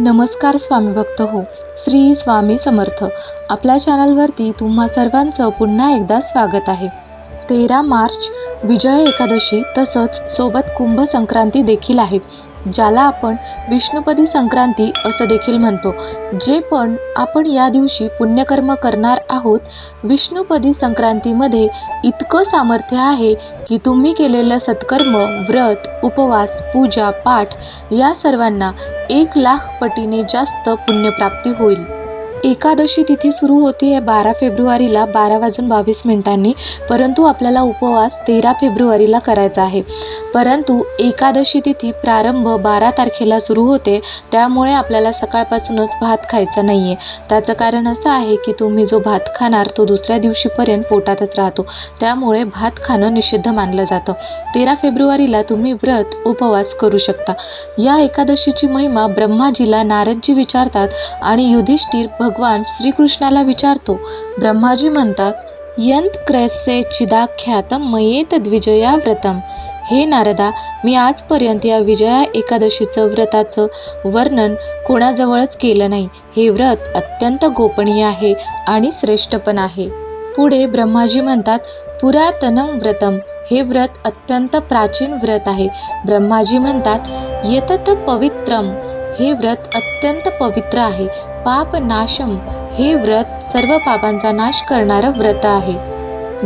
नमस्कार स्वामी भक्त हो. श्री स्वामी समर्थ. आपल्या चॅनलवरती तुम्हा सर्वांचं पुन्हा एकदा स्वागत आहे. तेरा मार्च विजय एकादशी तसंच सोबत कुंभ संक्रांती देखील आहे. ज्याला आपण विष्णुपदी संक्रांती असं देखील म्हणतो जे पण आपण या दिवशी पुण्यकर्म करणार आहोत विष्णुपदी संक्रांतीमध्ये इतकं सामर्थ्य आहे की तुम्ही केलेलं सत्कर्म व्रत उपवास पूजा पाठ या सर्वांना एक लाख पटीने जास्त पुण्यप्राप्ती होईल. एकादशी तिथी सुरू होती आहे बारा फेब्रुवारीला बारा वाजून बावीस मिनिटांनी परंतु आपल्याला उपवास तेरा फेब्रुवारीला करायचा आहे. परंतु एकादशी तिथी प्रारंभ बारा तारखेला सुरू होते त्यामुळे आपल्याला सकाळपासूनच भात खायचा नाही आहे त्याचं कारण असं आहे की तुम्ही जो भात खाणार तो दुसऱ्या दिवशीपर्यंत पोटातच राहतो. त्यामुळे भात खाणं निषिद्ध मानलं जातं. तेरा फेब्रुवारीला तुम्ही व्रत उपवास करू शकता. या एकादशीची महिमा ब्रह्माजीला नारदजी विचारतात आणि युधिष्ठिर भगवान श्रीकृष्णाला विचारतो ब्रह्माजी म्हणतात यंत क्रैसे चिदाख्यात मयेत द्विजया व्रतम. हे नारदा मी आजपर्यंत या विजया एकादशीचं व्रताचं वर्णन कोणाजवळच केलं नाही. हे व्रत अत्यंत गोपनीय आहे आणि श्रेष्ठ पण आहे. पुढे ब्रह्माजी म्हणतात पुरातनम व्रतम. हे व्रत अत्यंत प्राचीन व्रत आहे. ब्रह्माजी म्हणतात येतत पवित्रम. हे व्रत अत्यंत पवित्र आहे. पाप नाशम हे व्रत सर्व पापांचा नाश करणारं व्रत आहे.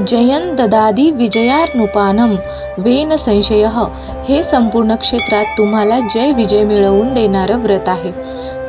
जयन ददादी विजयानुपानम वेन संशय हे संपूर्ण क्षेत्रात तुम्हाला जय विजय मिळवून देणारं व्रत आहे.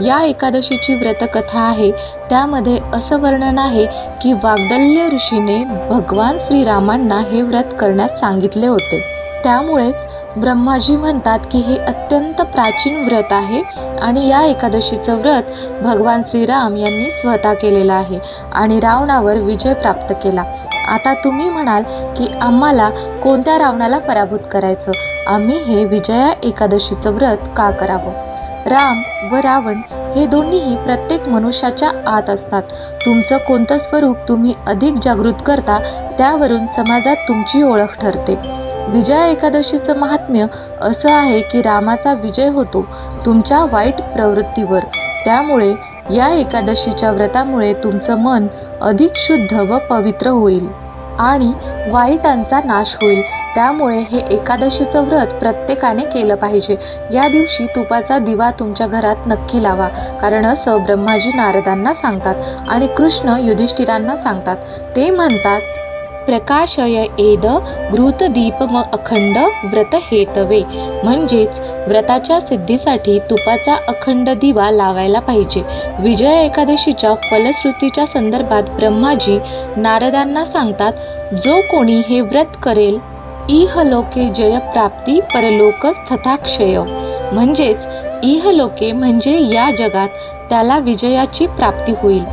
या एकादशीची व्रतकथा आहे. त्यामध्ये असं वर्णन आहे की वाग्दल्य ऋषीने भगवान श्रीरामांना हे व्रत करण्यास सांगितले होते. त्यामुळेच ब्रह्माजी म्हणतात की हे अत्यंत प्राचीन व्रत आहे आणि या एकादशीचं व्रत भगवान श्रीराम यांनी स्वतः केलेलं आहे आणि रावणावर विजय प्राप्त केला. आता तुम्ही म्हणाल की आम्हाला कोणत्या रावणाला पराभूत करायचं? आम्ही हे विजया एकादशीचं व्रत का करावं? राम व रावण हे दोन्हीही प्रत्येक मनुष्याच्या आत असतात. तुमचं कोणतं स्वरूप तुम्ही अधिक जागृत करता त्यावरून समाजात तुमची ओळख ठरते. विजया एकादशीचं महात्म्य असं आहे की रामाचा विजय होतो तुमच्या वाईट प्रवृत्तीवर. त्यामुळे या एकादशीच्या व्रतामुळे तुमचं मन अधिक शुद्ध व पवित्र होईल आणि वाईटांचा नाश होईल. त्यामुळे हे एकादशीचं व्रत प्रत्येकाने केलं पाहिजे. या दिवशी तुपाचा दिवा तुमच्या घरात नक्की लावा कारण असं ब्रह्माजी नारदांना सांगतात आणि कृष्ण युधिष्ठिरांना सांगतात. ते म्हणतात प्रकाशय एद घृतदीपम अखंड व्रत हेतवे म्हणजेच व्रताच्या सिद्धीसाठी तुपाचा अखंड दिवा लावायला पाहिजे. विजय एकादशीच्या फलश्रुतीच्या संदर्भात ब्रह्माजी नारदांना सांगतात जो कोणी हे व्रत करेल इहलोके जयप्राप्ती परलोकस तथाक्षय. म्हणजेच इहलोके म्हणजे या जगात त्याला विजयाची प्राप्ती होईल.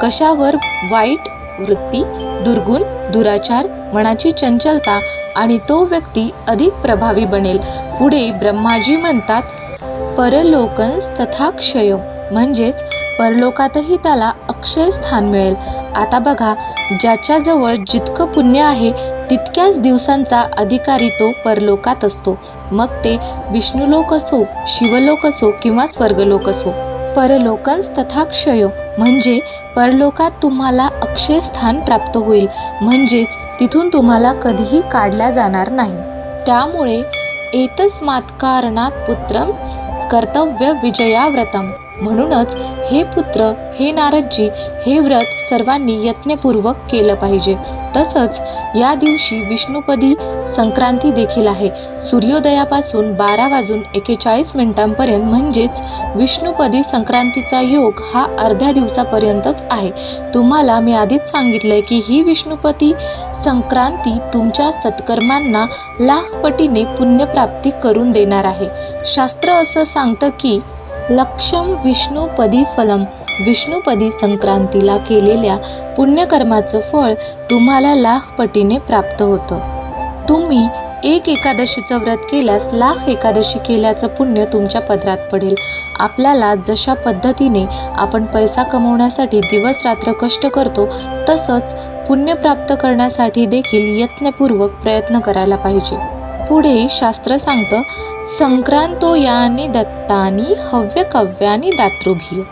कशावर? वाईट वृत्ती दुर्गुण दुराचार मनाची चंचलता आणि तो व्यक्ती अधिक प्रभावी बनेल. पुढे ब्रह्माजी म्हणतात परलोकंस तथाक्षय. म्हणजेच परलोकातही त्याला अक्षय स्थान मिळेल. आता बघा ज्याच्याजवळ जितकं पुण्य आहे तितक्याच दिवसांचा अधिकारी तो परलोकात असतो. मग ते विष्णुलोक असो शिवलोक असो किंवा स्वर्गलोक असो. परलोकंस तथाक्षय म्हणजे परलोकात तुम्हाला अक्षय स्थान प्राप्त होईल. म्हणजेच तिथून तुम्हाला कधीही काढल्या जाणार नाही. त्यामुळे एतस्मात् कारणात पुत्रम कर्तव्य विजयाव्रतम म्हणूनच हे पुत्र हे नारदजी हे व्रत सर्वांनी यत्नपूर्वक केलं पाहिजे. तसंच या दिवशी विष्णुपदी संक्रांती देखील आहे. सूर्योदयापासून बारा वाजून एकेचाळीस मिनिटांपर्यंत म्हणजेच विष्णुपदी संक्रांतीचा योग हा अर्ध्या दिवसापर्यंतच आहे. तुम्हाला मी आधीच सांगितलंय की ही विष्णुपती संक्रांती तुमच्या सत्कर्मांना लाखपटीने पुण्यप्राप्ती करून देणार आहे. शास्त्र असं सांगतं की लक्षम विष्णुपदी फलम विष्णुपदी संक्रांतीला केलेल्या पुण्यकर्माचं फळ तुम्हाला लाखपटीने प्राप्त होतं. तुम्ही एक एकादशीचं व्रत केल्यास लाख एकादशी केल्याचं पुण्य तुमच्या पदरात पडेल. आपल्याला जशा पद्धतीने आपण पैसा कमवण्यासाठी दिवस रात्र कष्ट करतो तसंच पुण्य प्राप्त करण्यासाठी देखील यत्नपूर्वक प्रयत्न करायला पाहिजे. पुढे शास्त्र सांगतं संक्रांतो याने दत्तानी हव्य कव्यानी दातृभिय.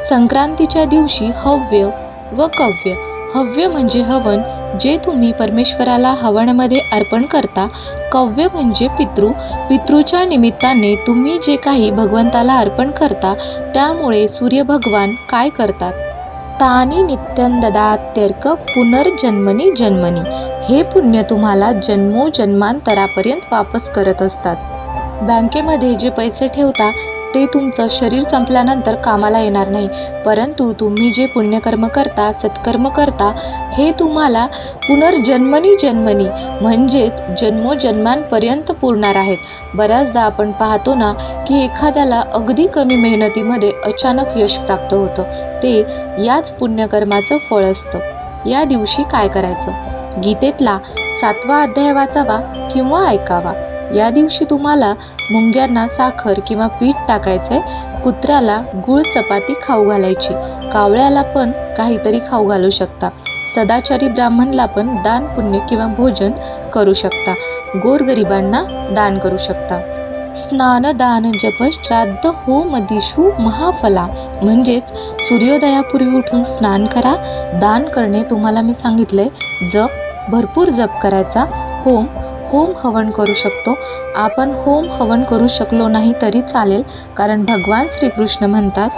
संक्रांतीच्या दिवशी हव्य व कव्य. हव्य म्हणजे हवन जे तुम्ही परमेश्वराला हवनमध्ये अर्पण करता. कव्य म्हणजे पितृ. पितृच्या निमित्ताने तुम्ही जे काही भगवंताला अर्पण करता त्यामुळे सूर्यभगवान काय करतात? तानी नित्यं ददात्यर्क पुनर्जन्मनी जन्मनी. हे पुण्य तुम्हाला जन्मोजन्मांतरापर्यंत वापस करत असतात. बँकेमध्ये जे पैसे ठेवता ते तुमचं शरीर संपल्यानंतर कामाला येणार नाही. परंतु तुम्ही जे पुण्यकर्म करता सत्कर्म करता हे तुम्हाला पुनर्जन्मनी जन्मनी म्हणजेच जन्मोजन्मांपर्यंत पुरणार आहेत. बऱ्याचदा आपण पाहतो ना की एखाद्याला अगदी कमी मेहनतीमध्ये अचानक यश प्राप्त होतं. ते याच पुण्यकर्माचं फळ असतं. या दिवशी काय करायचं? गीतेतला सातवा अध्याय वाचावा किंवा ऐकावा? या दिवशी तुम्हाला मुंग्यांना साखर किंवा पीठ टाकायचंय कुत्र्याला गुळ चपाती खाऊ घालायची. कावळ्याला पण काहीतरी खाऊ घालू शकता. सदाचारी ब्राह्मणला पण दान पुण्य किंवा भोजन करू शकता. गोरगरिबांना दान करू शकता. स्नान दान जप श्राद्ध होम दिशू महाफला. म्हणजेच सूर्योदयापूर्वी उठून स्नान करा. दान करणे तुम्हाला मी सांगितलंय. जप भरपूर जप करायचा. होम होम हवन करू शकतो. आपण होम हवन करू शकलो नाही तरी चालेल कारण भगवान श्रीकृष्ण म्हणतात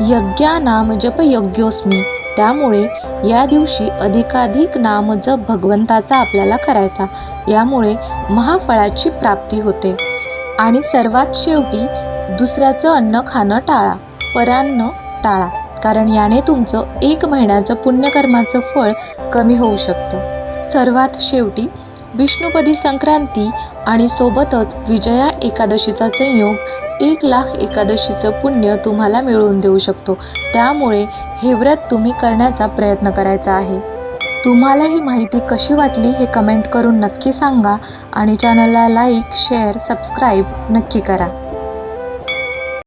यज्ञा नाम जप यज्ञोस्मी त्यामुळे या दिवशी अधिकाधिक नाम जप भगवंताचा आपल्याला करायचा. यामुळे महाफळाची प्राप्ती होते. आणि सर्वात शेवटी दुसऱ्याचं अन्न खाणं टाळा परान्न टाळा कारण याने तुमचं एक महिन्याचं पुण्यकर्माचं फळ कमी होऊ शकतं. सर्वात शेवटी विष्णुपदी संक्रांती आणि सोबतच विजया एकादशीचा संयोग एक लाख एकादशीचं पुण्य तुम्हाला मिळवून देऊ शकतो. त्यामुळे हे व्रत तुम्ही करण्याचा प्रयत्न करायचा आहे. तुम्हाला ही माहिती कशी वाटली हे कमेंट करून नक्की सांगा आणि चॅनलला लाईक शेअर सबस्क्राईब नक्की करा.